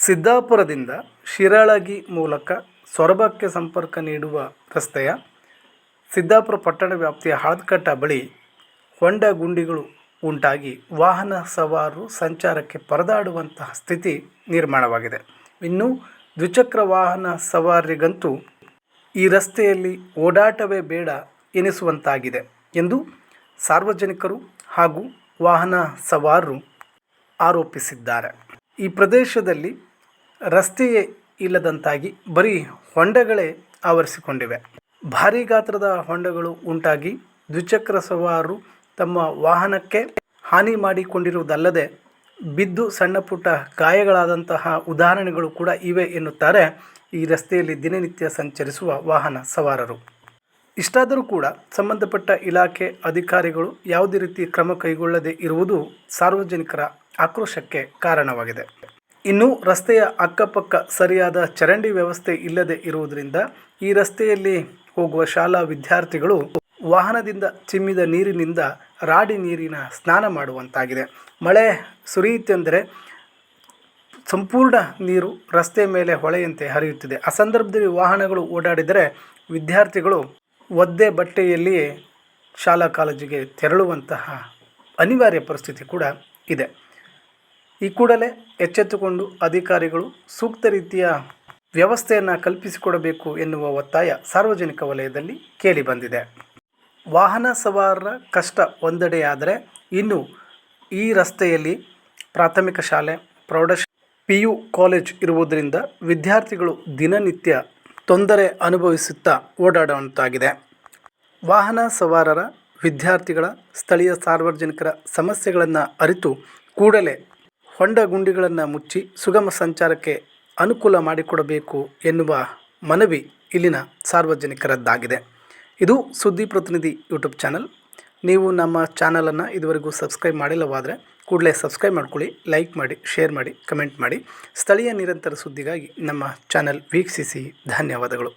ಸಿದ್ದಾಪುರದಿಂದ ಶಿರಾಳಗಿ ಮೂಲಕ ಸೊರಬಕ್ಕೆ ಸಂಪರ್ಕ ನೀಡುವ ರಸ್ತೆಯ ಸಿದ್ದಾಪುರ ಪಟ್ಟಣ ವ್ಯಾಪ್ತಿಯ ಹಳದಕಟ್ಟ ಬಳಿ ಹೊಂಡ ಗುಂಡಿಗಳು ಉಂಟಾಗಿ ವಾಹನ ಸವಾರರು ಸಂಚಾರಕ್ಕೆ ಪರದಾಡುವಂತಹ ಸ್ಥಿತಿ ನಿರ್ಮಾಣವಾಗಿದೆ. ಇನ್ನು ದ್ವಿಚಕ್ರ ವಾಹನ ಸವಾರಿಗಂತೂ ಈ ರಸ್ತೆಯಲ್ಲಿ ಓಡಾಟವೇ ಬೇಡ ಎನಿಸುವಂತಾಗಿದೆ ಎಂದು ಸಾರ್ವಜನಿಕರು ಹಾಗೂ ವಾಹನ ಸವಾರರು ಆರೋಪಿಸಿದ್ದಾರೆ. ಈ ಪ್ರದೇಶದಲ್ಲಿ ರಸ್ತೆಯೇ ಇಲ್ಲದಂತಾಗಿ ಬರೀ ಹೊಂಡಗಳೇ ಆವರಿಸಿಕೊಂಡಿವೆ. ಭಾರೀ ಗಾತ್ರದ ಹೊಂಡಗಳು ಉಂಟಾಗಿ ದ್ವಿಚಕ್ರ ಸವಾರರು ತಮ್ಮ ವಾಹನಕ್ಕೆ ಹಾನಿ ಮಾಡಿಕೊಂಡಿರುವುದಲ್ಲದೆ ಬಿದ್ದು ಸಣ್ಣ ಪುಟ್ಟ ಗಾಯಗಳಾದಂತಹ ಉದಾಹರಣೆಗಳು ಕೂಡ ಇವೆ ಎನ್ನುತ್ತಾರೆ ಈ ರಸ್ತೆಯಲ್ಲಿ ದಿನನಿತ್ಯ ಸಂಚರಿಸುವ ವಾಹನ ಸವಾರರು. ಇಷ್ಟಾದರೂ ಕೂಡ ಸಂಬಂಧಪಟ್ಟ ಇಲಾಖೆ ಅಧಿಕಾರಿಗಳು ಯಾವುದೇ ರೀತಿ ಕ್ರಮ ಕೈಗೊಳ್ಳದೆ ಇರುವುದು ಸಾರ್ವಜನಿಕರ ಆಕ್ರೋಶಕ್ಕೆ ಕಾರಣವಾಗಿದೆ. ಇನ್ನು ರಸ್ತೆಯ ಅಕ್ಕಪಕ್ಕ ಸರಿಯಾದ ಚರಂಡಿ ವ್ಯವಸ್ಥೆ ಇಲ್ಲದೆ ಇರುವುದರಿಂದ ಈ ರಸ್ತೆಯಲ್ಲಿ ಹೋಗುವ ಶಾಲಾ ವಿದ್ಯಾರ್ಥಿಗಳು ವಾಹನದಿಂದ ಚಿಮ್ಮಿದ ನೀರಿನಿಂದ ರಾಡಿ ನೀರಿನ ಸ್ನಾನ ಮಾಡುವಂತಾಗಿದೆ. ಮಳೆ ಸುರಿಯುತ್ತೆಂದರೆ ಸಂಪೂರ್ಣ ನೀರು ರಸ್ತೆ ಮೇಲೆ ಹೊಳೆಯಂತೆ ಹರಿಯುತ್ತಿದೆ. ಆ ಸಂದರ್ಭದಲ್ಲಿ ವಾಹನಗಳು ಓಡಾಡಿದರೆ ವಿದ್ಯಾರ್ಥಿಗಳು ಒದ್ದೆ ಬಟ್ಟೆಯಲ್ಲಿಯೇ ಶಾಲಾ ಕಾಲೇಜಿಗೆ ತೆರಳುವಂತಹ ಅನಿವಾರ್ಯ ಪರಿಸ್ಥಿತಿ ಕೂಡ ಇದೆ. ಈ ಕೂಡಲೇ ಎಚ್ಚೆತ್ತುಕೊಂಡು ಅಧಿಕಾರಿಗಳು ಸೂಕ್ತ ರೀತಿಯ ವ್ಯವಸ್ಥೆಯನ್ನು ಕಲ್ಪಿಸಿಕೊಡಬೇಕು ಎನ್ನುವ ಒತ್ತಾಯ ಸಾರ್ವಜನಿಕ ವಲಯದಲ್ಲಿ ಕೇಳಿಬಂದಿದೆ ವಾಹನ ಸವಾರರ ಕಷ್ಟ ಒಂದೆಡೆಯಾದರೆ ಇನ್ನು ಈ ರಸ್ತೆಯಲ್ಲಿ ಪ್ರಾಥಮಿಕ ಶಾಲೆ, ಪ್ರೌಢಶ ಪಿ ಯು ಕಾಲೇಜ್ ಇರುವುದರಿಂದ ವಿದ್ಯಾರ್ಥಿಗಳು ದಿನನಿತ್ಯ ತೊಂದರೆ ಅನುಭವಿಸುತ್ತಾ ಓಡಾಡುವಂತಾಗಿದೆ. ವಾಹನ ಸವಾರರ ವಿದ್ಯಾರ್ಥಿಗಳ ಸ್ಥಳೀಯ ಸಾರ್ವಜನಿಕರ ಸಮಸ್ಯೆಗಳನ್ನು ಅರಿತು ಕೂಡಲೇ ಹೊಂಡ ಗುಂಡಿಗಳನ್ನು ಮುಚ್ಚಿ ಸುಗಮ ಸಂಚಾರಕ್ಕೆ ಅನುಕೂಲ ಮಾಡಿಕೊಡಬೇಕು ಎನ್ನುವ ಮನವಿ ಇಲ್ಲಿನ ಸಾರ್ವಜನಿಕರದ್ದಾಗಿದೆ. ಇದು ಸುದ್ದಿ ಪ್ರತಿನಿಧಿ ಯೂಟ್ಯೂಬ್ ಚಾನಲ್. ನೀವು ನಮ್ಮ ಚಾನಲನ್ನು ಇದುವರೆಗೂ ಸಬ್ಸ್ಕ್ರೈಬ್ ಮಾಡಿಲ್ಲವಾದರೆ ಕೂಡಲೇ ಸಬ್ಸ್ಕ್ರೈಬ್ ಮಾಡ್ಕೊಳ್ಳಿ, ಲೈಕ್ ಮಾಡಿ, ಶೇರ್ ಮಾಡಿ, ಕಮೆಂಟ್ ಮಾಡಿ. ಸ್ಥಳೀಯ ನಿರಂತರ ಸುದ್ದಿಗಾಗಿ ನಮ್ಮ ಚಾನಲ್ ವೀಕ್ಷಿಸಿ ಧನ್ಯವಾದಗಳು.